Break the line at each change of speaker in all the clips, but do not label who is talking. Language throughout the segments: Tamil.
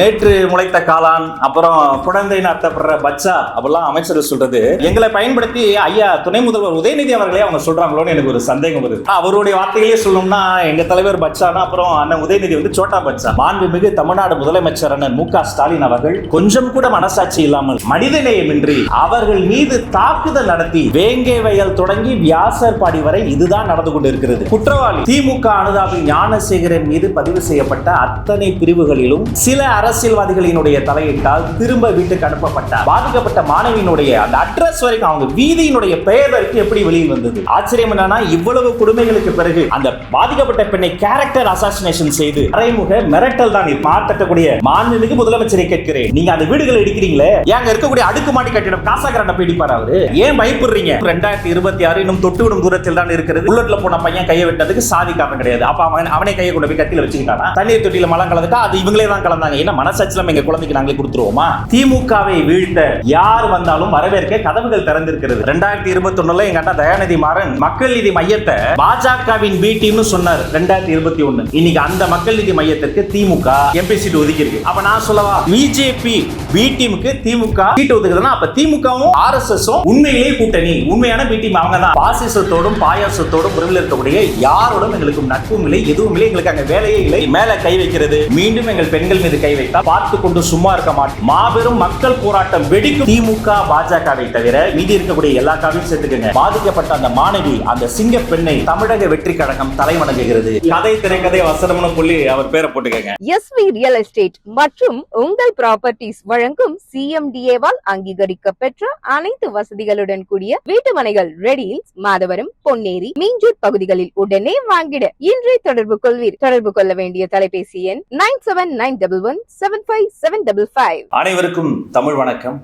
நேற்று முளைத்த காளான் அப்புறம் குழந்தை நடத்தப்படுற பச்சா அப்படிலாம் அமைச்சர் சொல்றது. எங்களை பயன்படுத்தி ஐயா துணை முதல்வர் உதயநிதி அவர்களே அவங்க சொல்றாங்களோன்னு எனக்கு ஒரு சந்தேகம் வருது. அவருடைய வார்த்தைகளே சொல்லணும்னா எங்க தலைவர் பச்சானா அப்புறம் அண்ணன் உதயநிதி வந்து சோட்டா பச்சா. மாண்புமிகு தமிழ்நாடு முதலமைச்சர் அண்ணன் மு க ஸ்டாலின் அவர்கள் கொஞ்சம் கூட மனசாட்சி இல்லாமல் மனிதநேயமின்றி அவர்கள் மீது தாக்குதல் நடத்தி வேங்கை வயல் தொடங்கி வியாசர்பாடி வரை இதுதான் நடந்து கொண்டிருக்கிறது. குற்றவாளி. திமுக அனுதாபி ஞானசேகரன் மீது பதிவு செய்யப்பட்ட அத்தனை பிரிவுகளிலும் சில அரசியல்வாதிகளினுடைய தலையிட்டால் திரும்ப வீட்டுக்கு அனுப்பப்பட்டார். பாதிக்கப்பட்ட மாணவியினுடைய அந்த அட்ரஸ் வரைக்கும் அவங்க வீதியினுடைய பெயர் வரைக்கும் எப்படி வெளியில் வந்தது? ஆச்சரியம் என்னன்னா இவ்வளவு கொடுமைகளுக்கு பிறகு அந்த பாதிக்கப்பட்ட பெண்ணை கேரக்டர் அசாசினேஷன் செய்து மறைமுக மிரட்டல் தான் இது. மாற்றக்கூடிய மாண்புமிகு முதலமைச்சரை கேட்கிறேன். நீங்க அந்த வீடுகளை இடிக்கிறீங்களே ஏங்க இருக்கக்கூடிய அடுக்குமாடி கட்டிடம் காசாகரண்ட போய் இடிப்பார் அவரு? ஏன் பயப்படுறீங்க? ரெண்டாயிரத்தி இருபத்தி ஆறு இன்னும் தொட்டு விடும் தூரத்தில் தான் இருக்கிறது. உள்ளட்ல போன பையன் கையை விட்டதுக்கு சாதி காரணம் கிடையாது. அப்ப அவன் அவனே கையை கொண்டு போய் கத்தியில வச்சுக்கிட்டானா? தண்ணீர் தொட்டியில மலம் கலந்துட்டா அது இவங்களே தான் கலந்தாங்க. ஏன்னா மனசாட்சி நம்ம எங்க குழந்தைக்கு நாங்களே கொடுத்துருவோமா? திமுகவை வீழ்த்த யார் வந்தாலும் வரவேற்க கதவுகள் திறந்திருக்கிறது. ரெண்டாயிரத்தி இருபத்தி ஒண்ணுல எங்க அண்ணா தயாநிதி மாறன் மக்கள் நீதி மையத்தை பாஜகவின் பி டீம்னு சொன்னார் ரெண்டாயிரத்தி இருபத்தி ஒண்ணு இன்னைக்கு அந்த மக்கள் நீதி மையத்திற்கு திமுக எம்பி சீட் ஒதுக்கி இருக்கு அப்ப நான் சொல்லவா? பிஜேபி பி டீமுக்கு திமுக சீட் ஒதுக்குதுன்னா அப்ப திமுகவும் ஆர் எஸ் எஸ் உண்மையிலேயே கூட்டணி. உண்மையான பி டீம் அவங்க தான் பாசிசத்தோடும் பாயாசத்தோடும் உறவில் இருக்கக்கூடிய யாரோடும் எங்களுக்கு நட்பும் இல்லை எதுவும் இல்லை. எங்களுக்கு அங்க வேலையே இல்லை. மேல கை வைக்கிறது. மீண்டும் எங்கள் பெண்கள் மீது கை வைத்தா பார்த்து கொண்டு சும்மா இருக்க மாட்டோம் மாபெரும் மக்கள் போராட்டம் வெடிக்கும். திமுக பாஜகவை தவிர மீதி இருக்கக்கூடிய எல்லா காவையும் சேர்த்துக்கங்க. பாதிக்கப்பட்ட அந்த மாணவி அந்த சிங்க பெண்ணை தமிழக வெற்றி கழகம் தலைவணங்குகிறது. கதை திரைக்கதை வசனம்னு சொல்லி அவர் பேரை போட்டுக்கங்க.
எஸ் வி ரியல் எஸ்டேட் மற்றும் உங்கள் ப்ராப்பர்ட்டிஸ் வழங்கும் சிஎம்டிஏவால் அங்கீகரிக்க பெற்ற அனைத்து வசதிகளுடன் கூடிய வீட்டுமனைகள் ரெடியில் மாதவரம் பொன்னேரி மீஞ்சூர் பகுதிகளில் உடனே வாங்கிட இன்றே தொடர்பு கொள்வீர். தொடர்பு கொள்ள வேண்டிய தொலைபேசி எண் nine seven nine double one seven five seven double five
அனைவருக்கும் தமிழ் வணக்கம்.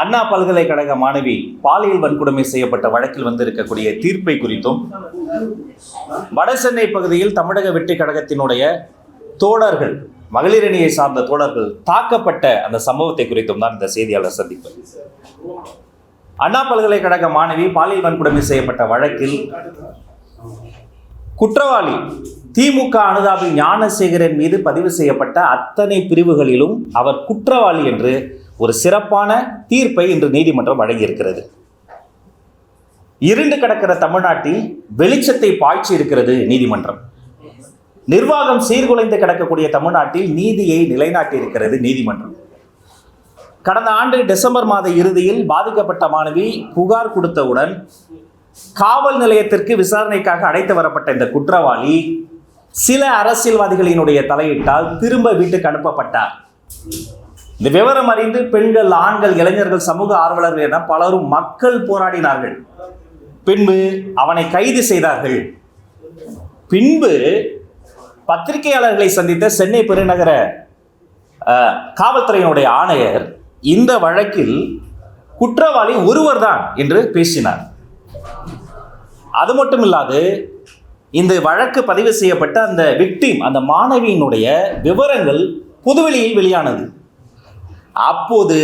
அண்ணா பல்கலைக்கழக மாணவி பாலியல் வன்கொடுமை செய்யப்பட்ட வழக்கில் வந்திருக்கக்கூடிய தீர்ப்பை குறித்தும் வடசென்னை பகுதியில் தமிழக வெற்றி கழகத்தினுடைய தோழர்கள் மகளிரணியை சார்ந்த தோழர்கள் தாக்கப்பட்ட அந்த சம்பவத்தை குறித்தும் தான் இந்த செய்தியாளர் சந்திப்பு அண்ணா பல்கலைக்கழக மாணவி பாலியல் வன்கொடுமை செய்யப்பட்ட வழக்கில் குற்றவாளி. திமுக அனுதாபி ஞானசேகரன் மீது பதிவு செய்யப்பட்ட அத்தனை பிரிவுகளிலும் அவர் குற்றவாளி என்று ஒரு சிறப்பான தீர்ப்பை இன்று நீதிமன்றம் வழங்கியிருக்கிறது. இருண்டு கிடக்கிற தமிழ்நாட்டில் வெளிச்சத்தை பாய்ச்சி இருக்கிறது நீதிமன்றம். நிர்வாகம் சீர்குலைந்து கிடக்கக்கூடிய தமிழ்நாட்டில் நீதியை நிலைநாட்டி இருக்கிறது நீதிமன்றம். கடந்த ஆண்டு டிசம்பர் மாத இறுதியில் பாதிக்கப்பட்ட மாணவி புகார் கொடுத்தவுடன் காவல் நிலையத்திற்கு விசாரணைக்காக அழைத்து வரப்பட்ட இந்த குற்றவாளி சில அரசியல்வாதிகளினுடைய தலையிட்டால் திரும்ப வீட்டுக்கு அனுப்பப்பட்டார். இந்த விவரம் அறிந்து பெண்கள் ஆண்கள் இளைஞர்கள் சமூக ஆர்வலர்கள் என பலரும் மக்கள் போராடினார்கள். பின்பு அவனை கைது செய்தார்கள். பின்பு பத்திரிகையாளர்களை சந்தித்த சென்னை பெருநகர காவல்துறையினுடைய ஆணையர் இந்த வழக்கில் குற்றவாளி ஒருவர் தான் என்று பேசினார். அது மட்டும் இல்லாது இந்த வழக்கு பதிவு செய்யப்பட்ட அந்த விக்டிம் அந்த மாணவியினுடைய விவரங்கள் புதுவெளியில் வெளியானது. அப்போது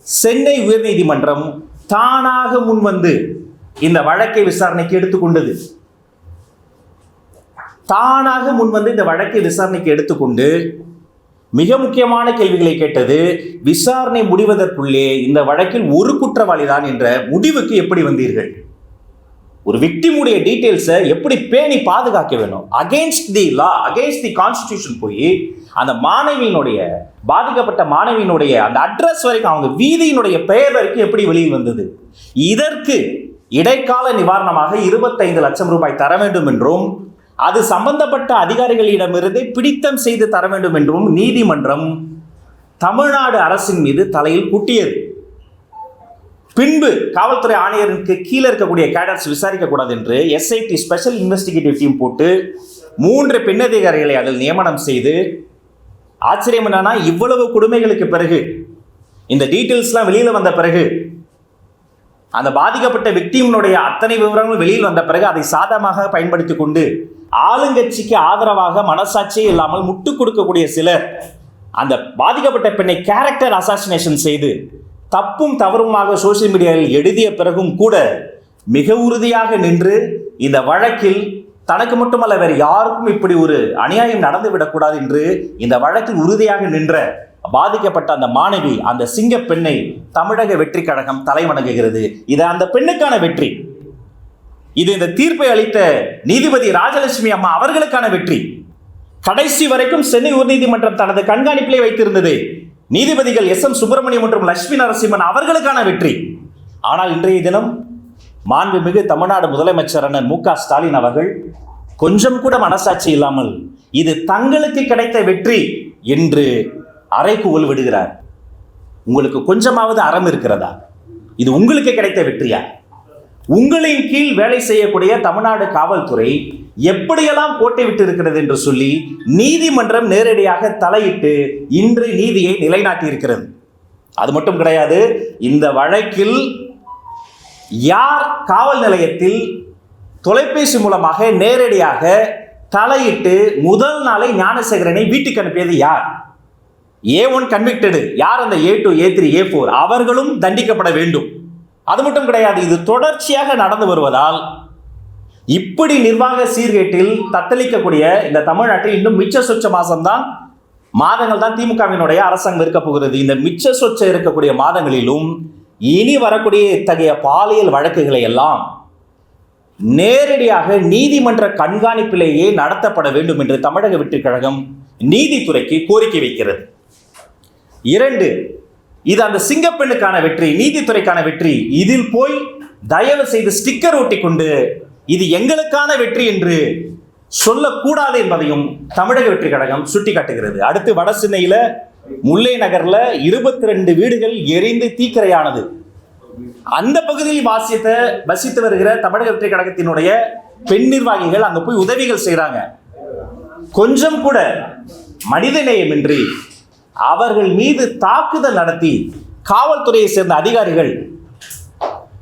சென்னை உயர்நீதிமன்றம் தானாக முன்வந்து இந்த வழக்கை விசாரணைக்கு எடுத்துக்கொண்டது தானாக முன்வந்து இந்த வழக்கை விசாரணைக்கு எடுத்துக்கொண்டு மிக முக்கியமான கேள்விகளை கேட்டது விசாரணை முடிவதற்குள்ளே இந்த வழக்கில் ஒரு குற்றவாளி தான் என்ற முடிவுக்கு எப்படி வந்தீர்கள்? ஒரு விக்டிமுடைய டீட்டெயில்ஸை எப்படி பேணி பாதுகாக்க வேணும்? Against the law against the constitution போய் அந்த மாணவியினுடைய பாதிக்கப்பட்ட மாணவியினுடைய அந்த அட்ரஸ் வரைக்கும் அவங்க வீதியினுடைய பெயர் வரைக்கும் எப்படி வெளியில் வந்தது? இதற்கு இடைக்கால நிவாரணமாக இருபத்தைந்து லட்சம் ரூபாய் தர வேண்டும் என்றும் அது சம்பந்தப்பட்ட அதிகாரிகளிடமிருந்து பிடித்தம் செய்து தர வேண்டும் என்றும் நீதிமன்றம் தமிழ்நாடு அரசின் மீது தலையில் குட்டியது பின்பு காவல்துறை ஆணையருக்கு கீழே இருக்கக்கூடிய கேடர்ஸ் விசாரிக்கக்கூடாது என்று எஸ்ஐடி ஸ்பெஷல் இன்வெஸ்டிகேட்டிவ் டீம் போட்டு மூன்று பெண்ணதிகாரிகளை அதில் நியமனம் செய்து ஆச்சரியம் என்னன்னா இவ்வளவு கொடுமைகளுக்கு பிறகு இந்த டீட்டெயில்ஸ்லாம் வெளியில் வந்த பிறகு அந்த பாதிக்கப்பட்ட விக்டிம்னுடைய அத்தனை விவரங்களும் வெளியில் வந்த பிறகு அதை சாதமாக பயன்படுத்தி கொண்டு ஆளுங்கட்சிக்கு ஆதரவாக மனசாட்சியே இல்லாமல் முட்டு கொடுக்கக்கூடிய சிலர் அந்த பாதிக்கப்பட்ட பெண்ணை கேரக்டர் அசாசினேஷன் செய்து தப்பும் தவறுமாக சோசியல் மீடியாவில் எழுதிய பிறகும் கூட மிக உறுதியாக நின்று இந்த வழக்கில் தனக்கு மட்டுமல்ல வேறு யாருக்கும் இப்படி ஒரு அநியாயம் நடந்து விடக்கூடாது என்று இந்த வழக்கில் உறுதியாக நின்ற பாதிக்கப்பட்ட அந்த மாணவி அந்த சிங்க பெண்ணை தமிழக வெற்றி கழகம் தலைவணங்குகிறது. இது அந்த பெண்ணுக்கான வெற்றி. இது இந்த தீர்ப்பை அளித்த நீதிபதி ராஜலட்சுமி அம்மா அவர்களுக்கான வெற்றி. கடைசி வரைக்கும் சென்னை உயர்நீதிமன்றம் தனது கண்காணிப்பிலே வைத்திருந்தது. நீதிபதிகள் எஸ் எம் சுப்பிரமணியம் மற்றும் லட்சுமி நரசிம்மன் அவர்களுக்கான வெற்றி. ஆனால் இன்றைய தினம் மாண்புமிகு தமிழ்நாடு முதலமைச்சர் அண்ணன் மு க ஸ்டாலின் அவர்கள் கொஞ்சம் கூட மனசாட்சி இல்லாமல் இது தங்களுக்கு கிடைத்த வெற்றி என்று அறைகூவல் விடுகிறார். உங்களுக்கு கொஞ்சமாவது அறம் இருக்கிறதா? இது உங்களுக்கு கிடைத்த வெற்றியா? உங்களின் கீழ் வேலை செய்யக்கூடிய தமிழ்நாடு காவல்துறை எப்படியெல்லாம் கோட்டை விட்டு இருக்கிறது என்று சொல்லி நீதிமன்றம் நேரடியாக தலையிட்டு இன்று நீதியை நிலைநாட்டியிருக்கிறது. அது மட்டும் கிடையாது இந்த வழக்கில் யார் காவல் நிலையத்தில் தொலைபேசி மூலமாக நேரடியாக தலையிட்டு முதல் நாளை ஞானசேகரனை வீட்டுக்கு அனுப்பியது யார்? ஏ ஒன் கன்விக்டடு யார் அந்த A two A three A four? அவர்களும் தண்டிக்கப்பட வேண்டும். அது மட்டும் கிடையாது இது தொடர்ச்சியாக நடந்து வருவதால் இப்படி நிர்வாக சீர்கேட்டில் தத்தளிக்கக்கூடிய இந்த தமிழ்நாட்டில் இன்னும் மிச்ச சொச்ச மாதம்தான் மாதங்கள் தான் திமுகவினுடைய அரசாங்கம் இருக்க போகிறது. இந்த மிச்ச சொச்ச இருக்கக்கூடிய மாதங்களிலும் இனி வரக்கூடிய இத்தகைய பாலியல் வழக்குகளை எல்லாம் நேரடியாக நீதிமன்ற கண்காணிப்பிலேயே நடத்தப்பட வேண்டும் என்று தமிழக வெற்றிக்கழகம் நீதித்துறைக்கு கோரிக்கை வைக்கிறது. இரண்டு இது அந்த சிங்கப்பெண்ணுக்கான வெற்றி நீதித்துறைக்கான வெற்றி. இதில் போய் தயவு செய்து ஸ்டிக்கர் ஒட்டி கொண்டு இது எங்களுக்கான வெற்றி என்று சொல்லக்கூடாது என்பதையும் தமிழக வெற்றி கழகம் சுட்டிக்காட்டுகிறது. அடுத்து வட சென்னையில முல்லை நகர்ல இருபத்தி ரெண்டு வீடுகள் எரிந்து தீக்கிரையானது. அந்த பகுதியில் வாசித்த வசித்து வருகிற தமிழக வெற்றி கழகத்தினுடைய பெண் நிர்வாகிகள் அங்க போய் உதவிகள் செய்கிறாங்க கொஞ்சம் கூட மனிதநேயமின்றி அவர்கள் மீது தாக்குதல் நடத்தி காவல்துறையை சேர்ந்த அதிகாரிகள்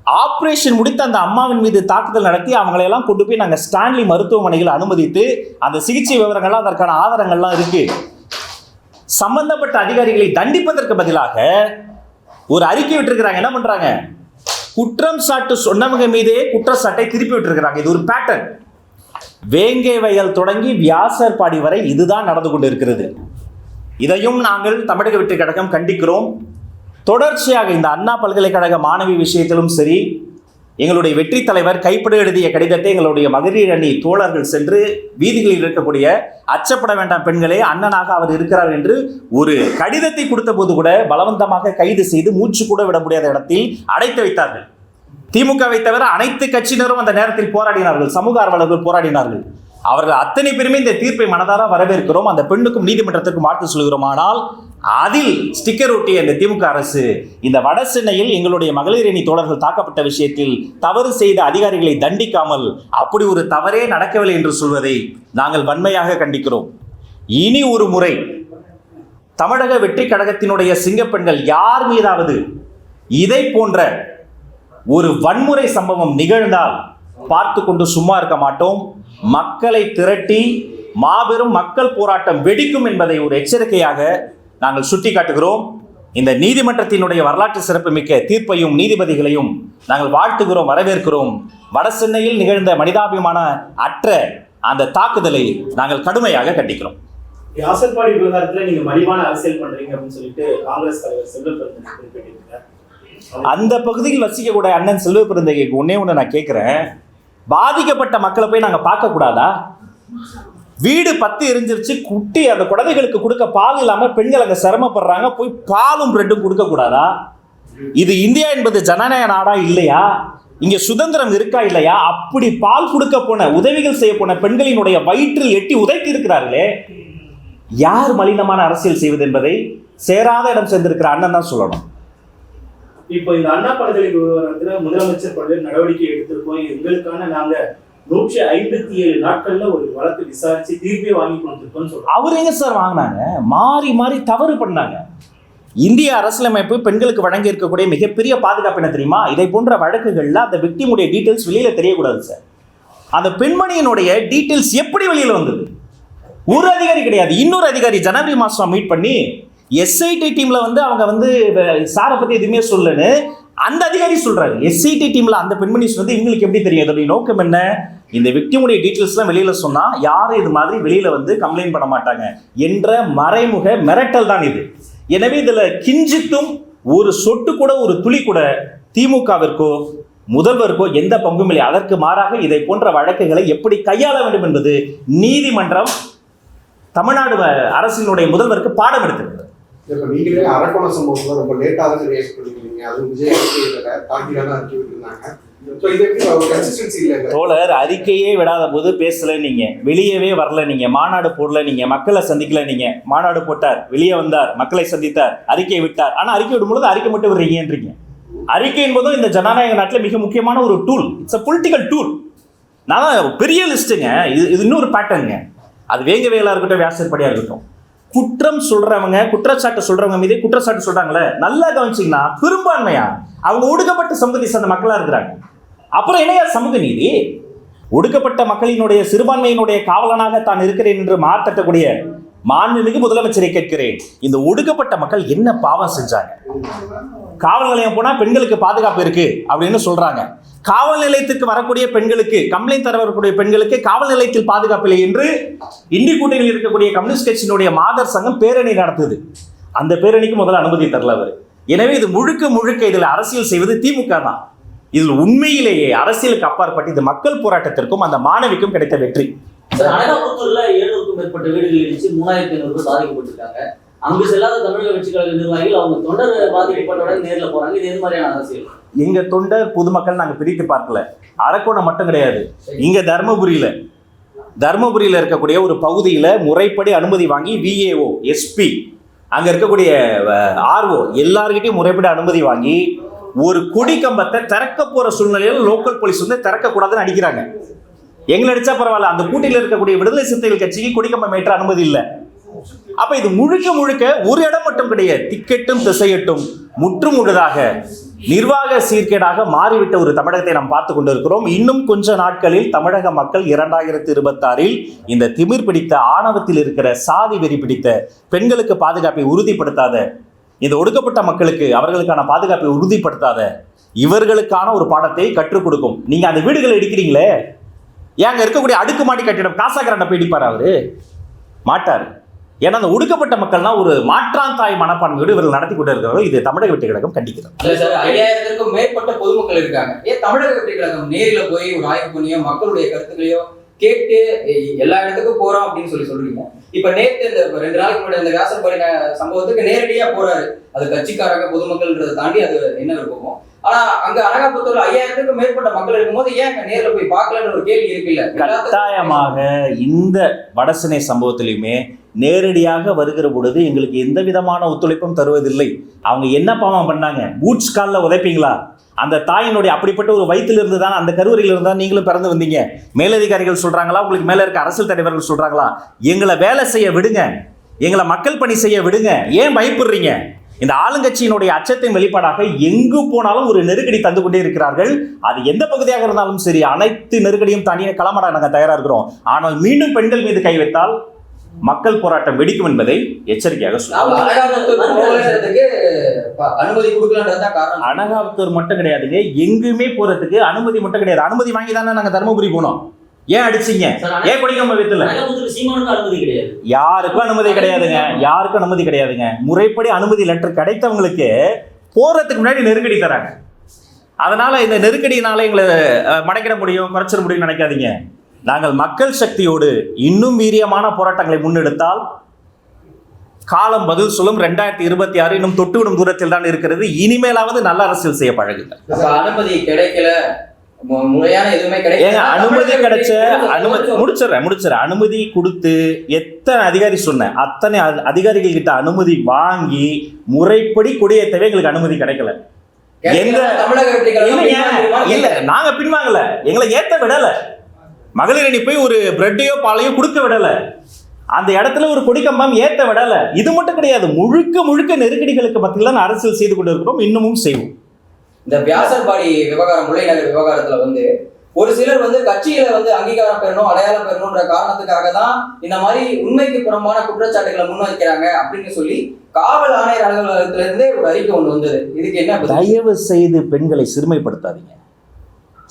ஆப்ரேஷன் முடித்த அந்த அம்மாவின் மீது தாக்குதல் நடத்தி அவங்களை எல்லாம் கொண்டு போய் நாங்கள் ஸ்டான்லி மருத்துவமனையில் அனுமதித்து அந்த சிகிச்சை விவரங்கள்லாம் அதற்கான ஆதாரங்கள்லாம் இருக்கு. சம்பந்தப்பட்ட அதிகாரிகளை தண்டிப்பதற்கு பதிலாக ஒரு அறிக்கை விட்டிருக்கிறாங்க. என்ன பண்றாங்க? குற்றம் சாட்டு சொன்னவங்க மீதே குற்றச்சாட்டை திருப்பி விட்டுருக்கிறாங்க. இது ஒரு பேட்டர்ன் வேங்கை வயல் தொடங்கி வியாசர்பாடி வரை இதுதான் நடந்து கொண்டு இருக்கிறது இதையும் நாங்கள் தமிழக வெற்றி கழகம் கண்டிக்கிறோம். தொடர்ச்சியாக இந்த அண்ணா பல்கலைக்கழக மாணவி விஷயத்திலும் சரி எங்களுடைய வெற்றி தலைவர் கைப்பட எழுதிய கடிதத்தை எங்களுடைய மகளிர் அணி தோழர்கள் சென்று வீதிகளில் இருக்கக்கூடிய அச்சப்பட வேண்டாம் பெண்களே அண்ணனாக அவர் இருக்கிறார் என்று ஒரு கடிதத்தை கொடுத்த போது கூட பலவந்தமாக கைது செய்து மூச்சு கூட விட முடியாத இடத்தில் அடைத்து வைத்தார்கள். திமுகவை தவிர அனைத்து கட்சியினரும் அந்த நேரத்தில் போராடினார்கள் சமூக ஆர்வலர்கள் போராடினார்கள். அவர்கள் அத்தனை பேருமே இந்த தீர்ப்பை மனதார வரவேற்கிறோம். அந்த பெண்ணுக்கும் நீதிமன்றத்திற்கும் வாழ்த்து சொல்கிறோம். ஆனால் அதில் ஸ்டிக்கர் ஒட்டிய இந்த திமுக அரசு இந்த வட சென்னையில் எங்களுடைய மகளிர் அணி தோழர்கள் தாக்கப்பட்ட விஷயத்தில் தவறு செய்த அதிகாரிகளை தண்டிக்காமல் அப்படி ஒரு தவறே நடக்கவில்லை என்று சொல்வதை நாங்கள் வன்மையாக கண்டிக்கிறோம். இனி ஒரு முறை தமிழக வெற்றி கழகத்தினுடைய சிங்கப்பெண்கள் யார் மீதாவது இதை போன்ற ஒரு வன்முறை சம்பவம் நிகழ்ந்தால் பார்த்து கொண்டு சும்மா இருக்க மாட்டோம். மக்களை திரட்டி மாபெரும் மக்கள் போராட்டம் வெடிக்கும் என்பதை ஒரு எச்சரிக்கையாக நாங்கள் சுட்டிக்காட்டுகிறோம் இந்த நீதிமன்றத்தினுடைய வரலாற்று சிறப்புமிக்க தீர்ப்பையும் நீதிபதிகளையும் நாங்கள் வாழ்த்துகிறோம் வரவேற்கிறோம். வட சென்னையில் நிகழ்ந்த மனிதாபிமான அற்ற அந்த தாக்குதலை நாங்கள் கடுமையாக கண்டிக்கிறோம்.
யாசர்பாடி விவகாரத்துல நீங்க மலிவான அரசியல் பண்றீங்க அப்படின்னு சொல்லிட்டு காங்கிரஸ் தலைவர் குறிப்பிட்டிருக்கிறார்
அந்த பகுதியில் வசிக்கக்கூடிய அண்ணன் செல்வ பெருந்தகைக்கு ஒன்னே ஒன்று நான் கேட்குறேன் பாதிக்கப்பட்ட மக்களை போய் நாங்கள் பார்க்கக்கூடாதா? வீடு பத்து எரிஞ்சிருச்சு குட்டி அந்த குழந்தைகளுக்கு கொடுக்க பால் இல்லாமல் பெண்கள் அங்கே சிரமப்படுறாங்க போய் பாலும் பிரெட்டும் கொடுக்கக்கூடாதா இது இந்தியா என்பது ஜனநாயக நாடா இல்லையா? இங்கே சுதந்திரம் இருக்கா இல்லையா? அப்படி பால் கொடுக்க போன உதவிகள் செய்ய போன பெண்களினுடைய வயிற்றில் எட்டி உதைத்து இருக்கிறார்களே. யார் மலினமான அரசியல் செய்வது என்பதை சேராத இடம் சேர்ந்திருக்கிற அண்ணன் தான் சொல்லணும்.
இப்போ இந்த அண்ணா பல்கலை முதலமைச்சர் பல்வேறு நடவடிக்கை எடுத்திருக்கோம். எங்களுக்கான நாங்கள் நூற்றி ஐம்பத்தி ஏழு நாட்கள்ல ஒரு வழக்கு விசாரிச்சு தீர்ப்பே வாங்கி கொடுத்திருக்கோம்னு
அவர் எங்க சார் வாங்கினாங்க? மாறி மாறி தவறு பண்ணாங்க. இந்திய அரசியலமைப்பு பெண்களுக்கு வழங்கி இருக்கக்கூடிய மிகப்பெரிய பாதுகாப்பு என்ன தெரியுமா? இதை போன்ற வழக்குகள்ல அந்த விக்டிமுடைய டீட்டெயில்ஸ் வெளியில தெரியக்கூடாது சார். அந்த பெண்மணியினுடைய டீட்டெயில்ஸ் எப்படி வெளியில வந்தது? ஒரு அதிகாரி கிடையாது இன்னொரு அதிகாரி ஜனவரி மாசம் மீட் பண்ணி எஸ்ஐடி டீம்ல வந்து அவங்க வந்து சாரை பத்தி எதுவுமே சொல்லுன்னு அந்த அதிகாரி சொல்றாரு எஸ்சிடி டீம்ல அந்த பெண்மணி சொன்னது எங்களுக்கு எப்படி தெரியும்? அதோடைய நோக்கம் என்ன? இந்த விக்டிமுடைய டீட்டெயில்ஸ்லாம் வெளியில சொன்னா யாரும் இது மாதிரி வெளியில வந்து கம்ப்ளைண்ட் பண்ண மாட்டாங்க என்ற மறைமுக மிரட்டல் தான் இது. எனவே இதுல கிஞ்சித்தும் ஒரு சொட்டு கூட ஒரு துளி கூட திமுகவிற்கோ முதல்வருக்கோ எந்த பங்கும் இல்லை. அதற்கு மாறாக இதை போன்ற வழக்குகளை எப்படி கையாள வேண்டும் என்பது நீதிமன்றம் தமிழ்நாடு வ- அரசினுடைய முதல்வருக்கு பாடம் எடுத்திருக்கிறது.
நீங்களே அரக்கோண சம்பவத்துல ரொம்ப லேட்டா விஜய் அறிக்கை விட்டுருந்தாங்க
தோழர் அறிக்கையே விடாத போது பேசல நீங்க. வெளியவே வரல நீங்க. மாநாடு போடல நீங்க. மக்களை சந்திக்கல நீங்க. மாநாடு போட்டார். வெளியே வந்தார். மக்களை சந்தித்தார். அறிக்கை விட்டார். ஆனா அறிக்கை விடும்பொழுது அறிக்கை மட்டும் விடுறீங்கன்றீங்க. அறிக்கை என்பதும் இந்த ஜனநாயக நாட்டில் மிக முக்கியமான ஒரு tool it's a political tool நான் பெரிய லிஸ்ட்டுங்க இது இது இன்னொரு பேட்டர்னுங்க அது வேங்க வேலாக இருக்கட்டும் வியாசற்படியா இருக்கட்டும். குற்றம் சொல்றவங்க குற்றச்சாட்டு சொல்றவங்க மீது குற்றச்சாட்டு சொல்றாங்களே? நல்லா கவனிச்சிங்கன்னா பெரும்பான்மையா? அவங்க ஒடுக்கப்பட்ட சமூகத்தை சேர்ந்த மக்களா இருக்கிறாங்க. அப்புறம் என்னையா சமூக நீதி? ஒடுக்கப்பட்ட மக்களினுடைய சிறுபான்மையினுடைய காவலனாக தான் இருக்கிறேன் என்று மாற்றக்கூடிய மாண்புமிகு முதலமைச்சரை கேட்கிறேன். இந்த ஒடுக்கப்பட்ட மக்கள் என்ன பாவம் செஞ்சாங்க? காவல் நிலையம் போனா பெண்களுக்கு பாதுகாப்பு இருக்கு அப்படின்னு சொல்றாங்க. காவல் நிலையத்துக்கு வரக்கூடிய பெண்களுக்கு கம்ப்ளைண்ட் தர வரக்கூடிய பெண்களுக்கு காவல் நிலையத்தில் பாதுகாப்பில்லை என்று இந்தி கூட்டணியில் இருக்கக்கூடிய கம்யூனிஸ்ட் கட்சியினுடைய மாதர் சங்கம் பேரணி நடத்துது. அந்த பேரணிக்கு முதல்ல அனுமதி தரல அவர். எனவே இது முழுக்க முழுக்க இதில் அரசியல் செய்வது திமுக தான். இதில் உண்மையிலேயே அரசியலுக்கு அப்பாற்பட்டு இது மக்கள் போராட்டத்திற்கும் அந்த மாணவிக்கும் கிடைத்த வெற்றி.
சார் அனகாபுத்தூர்ல எழுநூறுக்கும் மேற்பட்ட வீடுகளில் இடிச்சு மூணாயிரத்தி ஐநூறு பேர் பாதிக்கப்பட்டிருக்காங்க. அங்கு செல்லாத தமிழக கட்சி கழக நிர்வாகிகள் அவங்க தொண்டர் பாதிக்கப்பட்டவுடன் நேரில் போறாங்க. இது எது மாதிரியான அரசியல்?
எங்க தொண்டர் பொதுமக்கள் நாங்கள் பிரித்து பார்க்கல. அரக்கோணம் மட்டும் கிடையாது. இங்க தருமபுரியில தருமபுரியில் இருக்கக்கூடிய ஒரு பகுதியில் முறைப்படி அனுமதி வாங்கி விஏஓ எஸ்பி அங்கே இருக்கக்கூடிய ஆர்ஓ எல்லார்கிட்டையும் முறைப்படி அனுமதி வாங்கி ஒரு கொடி கம்பத்தை திறக்க போற சூழ்நிலையில் லோக்கல் போலீஸ் வந்து திறக்கக்கூடாதுன்னு அடிக்கிறாங்க. எங்களை அடிச்சா பரவாயில்ல அந்த கூட்டியில் இருக்கக்கூடிய விடுதலை சிறுத்தைகள் கட்சிக்கு கொடிக்கம்பம் ஏற்ற அனுமதி இல்லை. அப்ப இது முழுக்க முழுக்க ஒரு இடம் மட்டும் கிடையாது திக்கெட்டும் திசையட்டும் முற்றும் முழுதாக நிர்வாக சீர்கேடாக மாறிவிட்ட ஒரு தமிழகத்தை நாம் பார்த்து கொண்டிருக்கிறோம். இன்னும் கொஞ்ச நாட்களில் தமிழக மக்கள் இரண்டாயிரத்தி இருபத்தாறில் இந்த திமிர் பிடித்த ஆணவத்தில் இருக்கிற சாதி வெறி பிடித்த பெண்களுக்கு பாதுகாப்பை உறுதிப்படுத்தாத இந்த ஒடுக்கப்பட்ட மக்களுக்கு அவர்களுக்கான பாதுகாப்பை உறுதிப்படுத்தாத இவர்களுக்கான ஒரு பாடத்தை கற்றுக் கொடுக்கும். நீங்க அந்த வீடுகளை இடிக்கிறீங்களே? ஏன் இருக்கக்கூடிய அடுக்குமாடி கட்டிடம் காசா போய் இடிப்பாரா அவரு? மாட்டார். ஏன்னா அந்த ஒடுக்கப்பட்ட மக்கள்லாம் ஒரு மாற்றாந்தாய் மனப்பான்மையோடு இவர்கள் நடத்தி கொண்டு இருக்கிறார்கள் இது தமிழக வெற்றி கழகம் கண்டிக்கிறது.
இல்ல சார் ஐயாயிரத்திற்கும் மேற்பட்ட பொதுமக்கள் இருக்காங்க. ஏன் தமிழக வெற்றி கழகம் நேரில் போய் ஒரு ஆய்வு பண்ணியோ மக்களுடைய கருத்துக்களையோ கேட்டு எல்லா இடத்துக்கும் போறோம் அப்படின்னு சொல்லி சொல்றீங்க. இப்ப நேற்று இந்த ரெண்டு நாளைக்கு முன்னாடி அந்த வியாசப்படி சம்பவத்துக்கு நேரடியா போறாரு. அது கட்சிக்காரங்க பொதுமக்கள்ன்றதை தாண்டி அது என்ன விருப்பமோ ஆனா அங்க அழகாபுத்தூர்ல ஐயாயிரத்துக்கும் மேற்பட்ட மக்கள் இருக்கும்போது ஏன் அங்க நேர்ல போய் பார்க்கலன்னு ஒரு கேள்வி இருக்குல்ல
கட்டாயமாக இந்த வடசனை சம்பவத்திலையுமே நேரடியாக வருகிற பொழுது எங்களுக்கு எந்த விதமான ஒத்துழைப்பும் தருவதில்லை. அவங்க என்ன பாவம் பண்ணாங்க? பூட்ஸ் காலில் உதைப்பீங்களா? அந்த தாயினுடைய அப்படிப்பட்ட ஒரு வயிற்றில் இருந்து தான் அந்த கருவறையில் தான் நீங்களும் பிறந்து வந்தீங்க. மேலதிகாரிகள் சொல்றாங்களா? உங்களுக்கு மேலே இருக்க அரசியல் தலைவர்கள் சொல்றாங்களா? எங்களை வேலை செய்ய விடுங்க. எங்களை மக்கள் பணி செய்ய விடுங்க. ஏன் பயப்படுறீங்க? இந்த ஆளுங்கட்சியினுடைய அச்சத்தின் வெளிப்பாடாக எங்கு போனாலும் ஒரு நெருக்கடி தந்து கொண்டே இருக்கிறார்கள். அது எந்த பகுதியாக இருந்தாலும் சரி அனைத்து நெருக்கடியும் தாண்டி களமாட நாங்கள் தயாரா இருக்கிறோம். ஆனால் மீண்டும் பெண்கள் மீது கை வைத்தால் மக்கள் போராட்டம் வெடிக்கும் என்பதை எச்சரிக்கையாக
அனகாபுத்தூர்
மட்டும் கிடையாதுங்க எங்குமே போறதுக்கு அனுமதி மட்டும் கிடையாது. அனுமதி வாங்கி தானே நாங்க தருமபுரி போனோம். ஏன் அடிச்சீங்க? ஏன் கொடிக்கம்ப வைத்துல யாருக்கும் அனுமதி கிடையாதுங்க. யாருக்கும் அனுமதி கிடையாதுங்க. முறைப்படி அனுமதி லெட்டர் கிடைத்தவங்களுக்கு போறதுக்கு முன்னாடி நெருக்கடி தராங்க. அதனால இந்த நெருக்கடியினால எங்களை மடக்கிட முடியும் குறைச்சிட முடியும்னு நினைக்காதீங்க. நாங்கள் மக்கள் சக்தியோடு இன்னும் வீரியமான போராட்டங்களை முன்னெடுத்தால் காலம் பதில் சொல்லும். ரெண்டாயிரத்தி இருபத்தி ஆறு இன்னும் தொட்டுவிடும் தூரத்தில் தான் இருக்கிறது. இனிமேலாவது நல்ல அரசியல் செய்ய பழகுங்க
அனுமதி கிடைக்கல. முறையான எதுவுமே
அனுமதி கிடைச்ச அனுமதி
முடிச்சு
முடிச்சிடறேன் முடிச்சிடறேன். அனுமதி கொடுத்து எத்தனை அதிகாரி சொன்னேன்? அத்தனை அதிகாரிகள் கிட்ட அனுமதி வாங்கி முறைப்படி கொடியேற்றவே எங்களுக்கு அனுமதி கிடைக்கல. எந்த? இல்ல நாங்க பின்வாங்கல. எங்களை ஏத்த விடல. மகளிர் அணி போய் ஒரு பிரெட்டையோ பாலையோ கொடுக்க விடல. அந்த இடத்துல ஒரு கொடிக்கம்பம் ஏத்த விடல. இது மட்டும் கிடையாது. முழுக்க முழுக்க நெருக்கடிகளுக்கு மத்தியில் அரசியல் செய்து கொண்டு இருக்கிறோம் இன்னமும் செய்வோம்.
இந்த வியாசர்பாடி விவகாரம் முல்லைநகர் விவகாரத்துல வந்து ஒரு சிலர் வந்து கட்சியில வந்து அங்கீகாரம் பெறணும் அடையாளம் பெறணும்ன்ற காரணத்துக்காக தான் இந்த மாதிரி உண்மைக்கு புறம்பான குற்றச்சாட்டுகளை முன்வைக்கிறாங்க அப்படின்னு சொல்லி காவல் ஆணையர் அலுவலகத்துல இருந்தே ஒரு அறிக்கை ஒன்று வந்தது. இதுக்கு என்ன
தயவு செய்து பெண்களை சிறுமைப்படுத்தாதீங்க.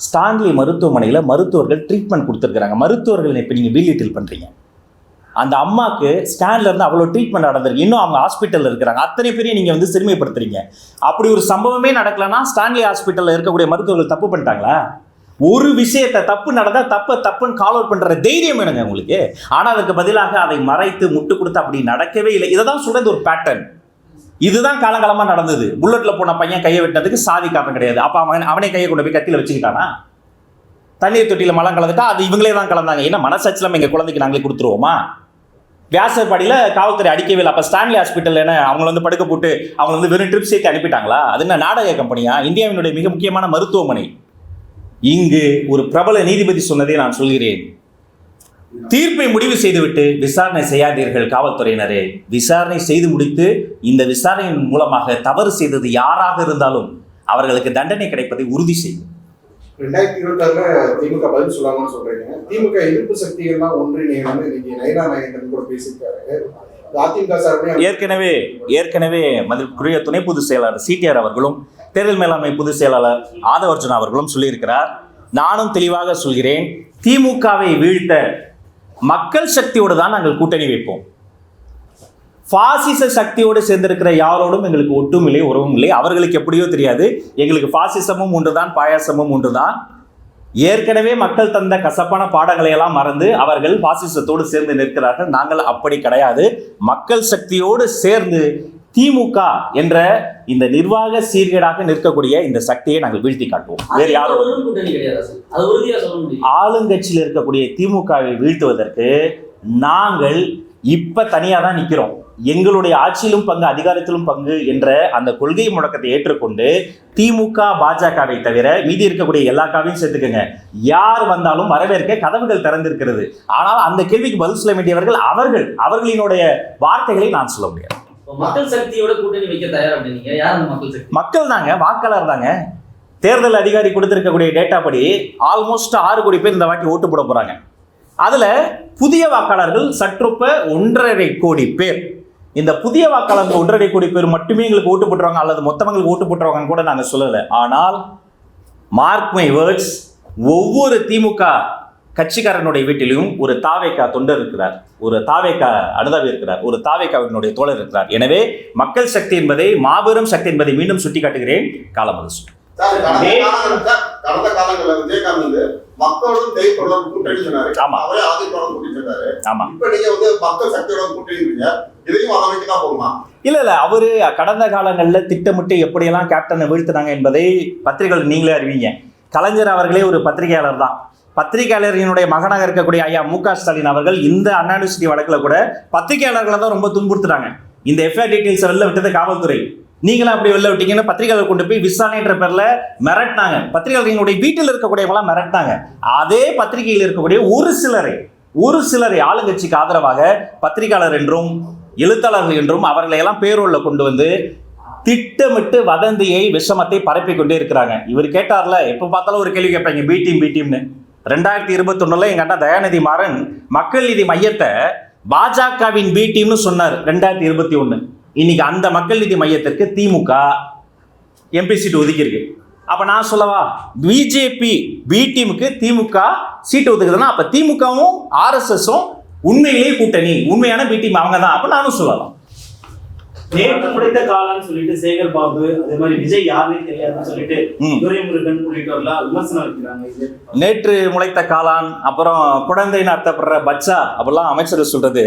ஸ்டான்லி மருத்துவமனையில் மருத்துவர்கள் ட்ரீட்மெண்ட் கொடுத்துருக்குறாங்க. மருத்துவர்கள் இப்போ நீங்கள் வீலிட்டில் பண்ணுறீங்க அந்த அம்மாக்கு ஸ்டாண்ட்லேருந்து இருந்து அவ்வளோ ட்ரீட்மெண்ட் நடந்திருக்கு. இன்னும் அவங்க ஹாஸ்பிட்டலில் இருக்கிறாங்க. அத்தனை பேரையும் நீங்கள் வந்து சிறுமைப்படுத்துறீங்க. அப்படி ஒரு சம்பவமே நடக்கலன்னா ஸ்டான்லி ஹாஸ்பிட்டலில் இருக்கக்கூடிய மருத்துவர்கள் தப்பு பண்ணிட்டாங்களா? ஒரு விஷயத்தை தப்பு நடந்தால் தப்பை தப்புன்னு கால் அவுட் பண்ணுற தைரியம் வேணுங்க உங்களுக்கு. ஆனால் அதுக்கு பதிலாக அதை மறைத்து முட்டு கொடுத்து அப்படி நடக்கவே இல்லை. இதை தான் சொல்கிறது ஒரு பேட்டர்ன் இதுதான் காலங்காலமாக நடந்தது. புல்லட்டில் போன பையன் கையை வெட்டினதுக்கு சாதி காரணம் கிடையாது. அப்போ அவன் அவனே கையை கொண்டு போய் கத்தியில் வச்சுக்கிட்டானா? தண்ணீர் தொட்டியில் மலம் கலந்துட்டா அது இவங்களே தான் கலந்தாங்க. ஏன்னா மனசாட்சியம் எங்கள் குழந்தைக்கு நாங்களே கொடுத்துருவோமா? வியாசப்பாடியில் காவல்துறை அடிக்கவே இல்லை. அப்போ ஸ்டான்லி ஹாஸ்பிட்டல் என்ன அவங்கள வந்து படுக்க போட்டு அவங்க வந்து வெறும் ட்ரிப் சேர்த்து அனுப்பிட்டாங்களா? அது என்ன நாடக கம்பெனியா? இந்தியாவினுடைய மிக முக்கியமான மருத்துவமனை. இங்கு ஒரு பிரபல நீதிபதி சொன்னதை நான் சொல்கிறேன். தீர்ப்பை முடிவு செய்துவிட்டு விசாரணை செய்யாதீர்கள் காவல்துறையினரே. விசாரணை செய்து முடித்து இந்த விசாரணையின் மூலமாக தவறு செய்தது யாராக இருந்தாலும் அவர்களுக்கு தண்டனை கிடைப்பதை உறுதி செய்யும்.
ரெண்டாயிரத்தி இருபத்தாறுல திமுக பதில் சொல்லாமன்னு சொல்றீங்க. திமுக எதிர்ப்பு சக்திகள்லாம் ஒன்றிணையணும்னு இன்னைக்கு நயனா நாயகன் கூட பேசியிருக்காரு.
ஏற்கனவே ஏற்கனவே மதிப்புக்குரிய துணை பொதுச் செயலாளர் சிடிஆர் அவர்களும் தேர்தல் மேலாண்மை பொதுச் செயலாளர் ஆதவர்ஜுனா அவர்களும் சொல்லியிருக்கிறார். நானும் தெளிவாக சொல்கிறேன் திமுகவை வீழ்த்த மக்கள் சக்தியோடு தான் நாங்கள் கூட்டணி வைப்போம். பாசிச சக்தியோடு சேர்ந்திருக்கிற யாரோடும் எங்களுக்கு ஒட்டும் இல்லை உறவும் இல்லை. அவர்களுக்கு எப்படியோ தெரியாது. எங்களுக்கு பாசிசமும் ஒன்றுதான் பாயாசமும் ஒன்றுதான். ஏற்கனவே மக்கள் தந்த கசப்பான பாடங்களை எல்லாம் மறந்து அவர்கள் பாசிசத்தோடு சேர்ந்து நிற்கிறார்கள். நாங்கள் அப்படி கிடையாது. மக்கள் சக்தியோடு சேர்ந்து திமுக என்ற இந்த நிர்வாக சீர்கேடாக நிற்கக்கூடிய இந்த சக்தியை நாங்கள் வீழ்த்தி காட்டுவோம். வேறு
முடியும்?
ஆளுங்கட்சியில் இருக்கக்கூடிய திமுகவை வீழ்த்துவதற்கு நாங்கள் இப்ப தனியா தான் நிக்கிறோம். எங்களுடைய ஆட்சியிலும் பங்கு அதிகாரத்திலும் பங்கு என்ற அந்த கொள்கை முழக்கத்தை ஏற்றுக்கொண்டு திமுக பாஜகவை தவிர மீதி இருக்கக்கூடிய எல்லா காவையும் சேர்த்துக்கங்க. யார் வந்தாலும் வரவேற்க கதவுகள் திறந்திருக்கிறது. ஆனால் அந்த கேள்விக்கு பதில் சொல்ல வேண்டியவர்கள் அவர்கள். அவர்களினுடைய வார்த்தைகளை நான் சொல்ல முடியாது.
மக்கள் சக்தியோட கூட்டணி வைக்க தயார் அப்படின்னீங்க யார் அந்த மக்கள் சக்தி?
மக்கள் தாங்க வாக்காளர் தாங்க. தேர்தல் அதிகாரி கொடுத்திருக்கக்கூடிய டேட்டா படி ஆல்மோஸ்ட் ஆறு கோடி பேர் இந்த வாட்டி ஓட்டு போட போறாங்க. அதுல புதிய வாக்காளர்கள் சற்றுப்ப ஒன்றரை கோடி பேர். இந்த புதிய வாக்காளர்கள் ஒன்றரை கோடி பேர் மட்டுமே எங்களுக்கு ஓட்டு போட்டுருவாங்க அல்லது மொத்தவங்களுக்கு ஓட்டு போட்டுருவாங்கன்னு கூட நாங்கள் சொல்லலை. ஆனால் மார்க் மை வேர்ட்ஸ் ஒவ்வொரு திமுக கட்சிக்காரனுடைய வீட்டிலும் ஒரு தாவேக்கா தொண்டர் இருக்கிறார் ஒரு தாவேக்கா அனுதாபி இருக்கிறார் ஒரு தாவேக்காவினுடைய தோழர் இருக்கிறார். எனவே மக்கள் சக்தி என்பதை மாபெரும் சக்தி என்பதை மீண்டும் சுட்டிக்காட்டுகிறேன். காலமது
சார் கடந்த காலங்கள்ல விஜயகாந்த் வந்து மக்களோட தெய்வத்தோட கூட்டணி சொன்னாரு.
ஆமா.
அவரே அதிமுக கூட்டணி சொன்னாரு
ஆமா.
இப்ப நீங்க வந்து மக்கள் சக்தியோட கூட்டணிங்க இதையும் அதை வச்சு தான் போகுமா?
இல்ல இல்ல அவரு கடந்த காலங்களில் திட்டமிட்டு எப்படியெல்லாம் கேப்டனை வீழ்த்தினாங்க என்பதை பத்திரிகைகள் நீங்களே அறிவீங்க. கலைஞர் அவர்களே ஒரு பத்திரிகையாளர் தான். பத்திரிகையாளரினுடைய மகனாக இருக்கக்கூடிய ஐயா மு க ஸ்டாலின் அவர்கள் இந்த அண்ணா யூனிவர்சிட்டி வழக்கில் கூட பத்திரிகையாளர்களை தான் ரொம்ப துன்புறுத்துறாங்க இந்த எஃப்ஐஆர் டீட்டெயில்ஸ் வெளில விட்டது காவல்துறை. நீங்களும் அப்படி வெளில விட்டீங்கன்னா பத்திரிகையாளர் கொண்டு போய் விசாரணைன்ற பேரில் மிரட்டினாங்க. பத்திரிகையாளர்களுடைய வீட்டில் இருக்கக்கூடியவங்களாம் மிரட்டினாங்க. அதே பத்திரிகையில் இருக்கக்கூடிய ஒரு சிலரை ஒரு சிலரை ஆளுங்கட்சிக்கு ஆதரவாக பத்திரிகையாளர் என்றும் எழுத்தாளர்கள் என்றும் அவர்களை எல்லாம் பேரூரில் கொண்டு வந்து திட்டமிட்டு வதந்தியை விஷமத்தை பரப்பி கொண்டே இருக்கிறாங்க. இவர் கேட்டார்ல எப்போ பார்த்தாலும் ஒரு கேள்வி கேட்பாங்க பி டீம் பி டீம்னு. ரெண்டாயிரத்தி இருபத்தொன்னுல எங்கள் அண்ணா தயாநிதி மாறன் மக்கள் நீதி மையத்தை பாஜகவின் பி டீம்னு சொன்னார் ரெண்டாயிரத்தி இருபத்தி ஒன்று இன்னைக்கு அந்த மக்கள் நீதி மையத்திற்கு திமுக எம்பி சீட் ஒதுக்கியிருக்கு. அப்போ நான் சொல்லவா பிஜேபி பி டீமுக்கு திமுக சீட்டு ஒதுக்குதுன்னா அப்போ திமுகவும் ஆர்எஸ்எஸும் உண்மையிலேயே கூட்டணி உண்மையான பி டீம் அவங்க தான் அப்ப நானும் சொல்லலாம்.
நேற்று முடித்த காலம்னு சொல்லிட்டு சேகர் பாபு அதே மாதிரி விஜய் யாருன்னே தெரியாதுன்னு சொல்லிட்டு. துரைமுருகன் உள்ளிட்டவர்களாம் விமர்சனம் வைக்கிறாங்க.
நேற்று முளைத்த காளான் அப்புறம் குழந்தைன்னு அர்த்தப்படுற பச்சா அப்படிலாம் அமைச்சர் சொல்றது.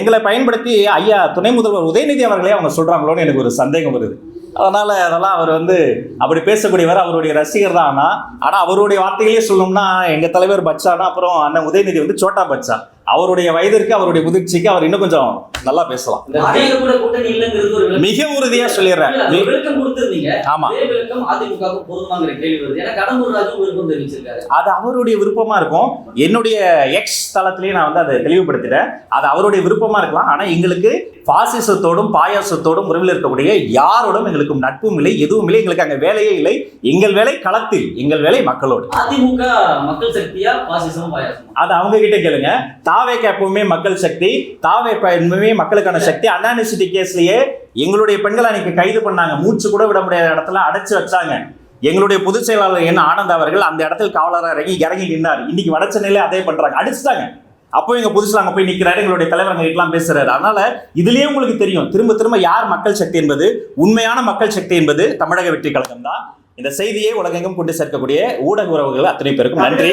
எங்களை பயன்படுத்தி ஐயா துணை முதல்வர் உதயநிதி அவர்களே அவங்க சொல்றாங்களோன்னு எனக்கு ஒரு சந்தேகம் வருது. அதனால அதெல்லாம் அவர் வந்து அப்படி பேசக்கூடியவர் அவருடைய ரசிகர் தான் ஆனா ஆனா அவருடைய வார்த்தைகளே சொல்லணும்னா எங்க தலைவர் பச்சானா அப்புறம் அண்ணன் உதயநிதி வந்து சோட்டா பச்சா. அவருடைய வயதிற்கு அவருடைய முதிர்ச்சிக்கு அவர் இன்னும் கொஞ்சம் நல்லா பேசலாம். மிக உறுதியா சொல்லிடுறேன். ஆமா.
அதே
அவருடைய விருப்பமா இருக்கும். என்னுடைய எக்ஸ் தளத்திலேயே நான் வந்து அதை தெளிவுபடுத்திட்டேன். அது அவருடைய விருப்பமா இருக்கலாம். ஆனா எங்களுக்கு பாசிசத்தோடும் பாயாசத்தோடும் உறவில் இருக்கக்கூடிய யாரோடும் எங்களுக்கு நட்பும் இல்லை எதுவும் இல்லை. எங்களுக்கு அங்க வேலையே இல்லை. எங்கள் வேலை களத்தில் எங்கள் வேலை மக்களோடு.
அதிமுக மக்கள் சக்தியா பாசிசம் பாயாசம்
அது அவங்க கிட்ட கேளுங்க. தாவேக்கு எப்பவுமே மக்கள் சக்தி தாவே எப்பவுமே மக்களுக்கான சக்தி. அன்னானிசிட்டி கேஸ்லயே எங்களுடைய பெண்களை அன்னைக்கு கைது பண்ணாங்க. மூச்சு கூட விட முடியாத இடத்துல அடைச்சு வச்சாங்க. எங்களுடைய பொதுச் செயலாளர் என்ன ஆனந்த் அவர்கள் அந்த இடத்தில் காவலராக இறங்கி இறங்கி நின்னார். இன்னைக்கு வட சென்னையில அதே பண்றாங்க. அடிச்சுட்டாங்க. அப்போ எங்க புதுசுல அங்க போய் நிக்கிறாரு. எங்களுடைய தலைவர் அங்க எல்லாம் பேசுறாரு. அதனால இதுலயே உங்களுக்கு தெரியும். திரும்ப திரும்ப யார் மக்கள் சக்தி என்பது? உண்மையான மக்கள் சக்தி என்பது தமிழக வெற்றி கழகம் தான் இந்த செய்தியை உலகெங்கும் கொண்டு சேர்க்கக்கூடிய ஊடக உறவுகள் அத்தனை பேருக்கும் நன்றி.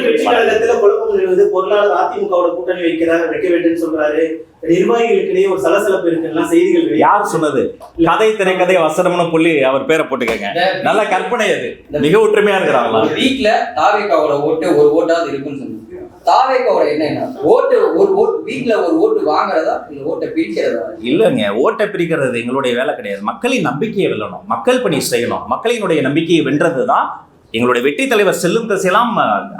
பொருளாளர் அதிமுகவோட கூட்டணி வைக்கிறார் வைக்க வேண்டும்னு சொல்றாரு. நிர்வாகிகளுக்கிடையே ஒரு சலசலப்பு இருக்குலாம் செய்திகள்.
யார் சொன்னது? கதை திரைக்கதை வசனம்னு புள்ளி அவர் பேரை போட்டுக்கங்க. நல்ல கற்பனை அது. மிக ஒற்றுமையா இருக்கிறாங்களா?
வீக்ல தாவேக்காவோட ஓட்டு ஒரு ஓட்டாவது இருக்குன்னு சொன்னாங்க. தாவேக்காவோட என்ன ஓட்டு ஒரு ஓட்டு வீட்ல ஒரு ஓட்டு வாங்குறதா இல்ல ஓட்டை பிரிக்கிறதா?
இல்லைங்க ஓட்டை பிரிக்கிறது எங்களுடைய வேலை கிடையாது. மக்களின் நம்பிக்கையை வெல்லணும். மக்கள் பணி செய்யணும். மக்களினுடைய நம்பிக்கையை வென்றது தான் எங்களுடைய வெற்றி தலைவர் செல்லும் திசையெல்லாம்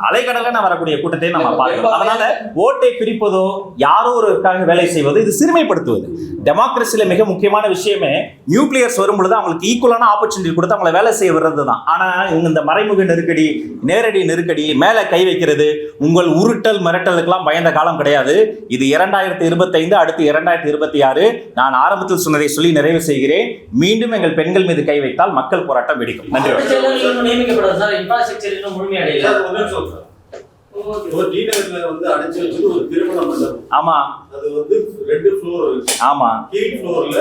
அலைக்கடலான வரக்கூடிய கூட்டத்தை நம்ம பார்க்கிறோம் அதனால ஓட்டை பிரிப்பதோ யாரோ ஒருக்காக வேலை செய்வதோ இது சிறுமைப்படுத்துவது. டெமோக்ரஸில மிக முக்கியமான விஷயமே நியூக்ளியர்ஸ் வரும் பொழுது அவங்களுக்கு ஈக்குவலான ஆப்பர்ச்சுனிட்டி கொடுத்து அவங்கள வேலை செய்ய விடுறது தான் ஆனா இவங்க இந்த மறைமுக நெருக்கடி நேரடி நெருக்கடி மேல கை வைக்கிறது உங்கள் உருட்டல் மிரட்டலுக்கெல்லாம் பயந்த காலம் கிடையாது. இது இரண்டாயிரத்தி இருபத்தைந்து அடுத்து இரண்டாயிரத்தி இருபத்தி ஆறு. நான் ஆரம்பத்தில் சொன்னதை சொல்லி நிறைவு செய்கிறேன். மீண்டும் எங்கள் பெண்கள் மீது கை வைத்தால் மக்கள் போராட்டம் வெடிக்கும். நன்றி. ஆமா.
அது வந்து ரெண்டு ஃப்ளோர்
ஆமா.
கீழ் ஃப்ளோர்ல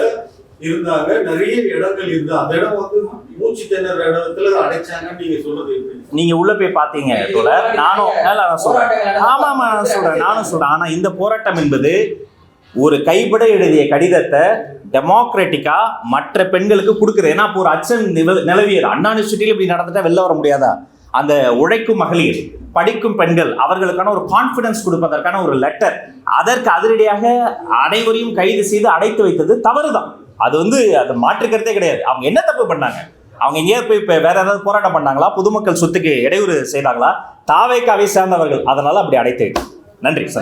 இருந்தாங்க நிறைய இடங்கள் இருந்து அந்த இடம் வந்து மூச்சு திணற இடத்துல அடைச்சாங்கன்னு நீங்க சொல்றது
நீங்க உள்ள போய் பாத்தீங்க தோழர். நானும் நான் சொல்றேன். ஆமா ஆமா நான் சொல்றேன். நானும் சொல்றேன். ஆனா இந்த போராட்டம் என்பது ஒரு கைப்பட எழுதிய கடிதத்தை டெமோக்ராட்டிக்கா மற்ற பெண்களுக்கு கொடுக்குறது ஏன்னா இப்போ ஒரு அச்சம் நில- நிலவியது. அண்ணா யூனிவர்சிட்டியில் இப்படி நடந்துட்டா வெளில வர முடியாதா? அந்த உழைக்கும் மகளிர் படிக்கும் பெண்கள் அவர்களுக்கான ஒரு கான்ஃபிடன்ஸ் கொடுப்பதற்கான ஒரு லெட்டர் அதற்கு அதிரடியாக அனைவரையும் கைது செய்து அடைத்து வைத்தது தவறுதான். அது வந்து அது மாற்றுக்கிறதே கிடையாது. அவங்க என்ன தப்பு பண்ணாங்க? அவங்க எங்கேயாவது போய் இப்போ வேற ஏதாவது போராட்டம் பண்ணாங்களா? பொதுமக்கள் சொத்துக்கு இடையூறு செய்தாங்களா? தாவேக்காவை சேர்ந்தவர்கள். அதனால அப்படி அடைத்து நன்றி சார்.